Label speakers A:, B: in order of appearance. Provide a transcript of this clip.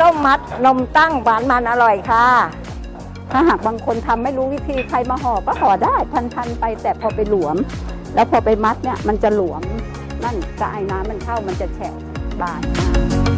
A: ต้มมัดนมตั้งหวานมันอร่อยค่ะ
B: ถ้าหากบางคนทำไม่รู้วิธีใครมาห่อก็ห่อได้พันๆไปแต่พอไปหลวม แล้วพอไปมัดเนี่ยมันจะหลวมนั่นกระไอน้ำมันเข้ามันจะแฉะบานมาก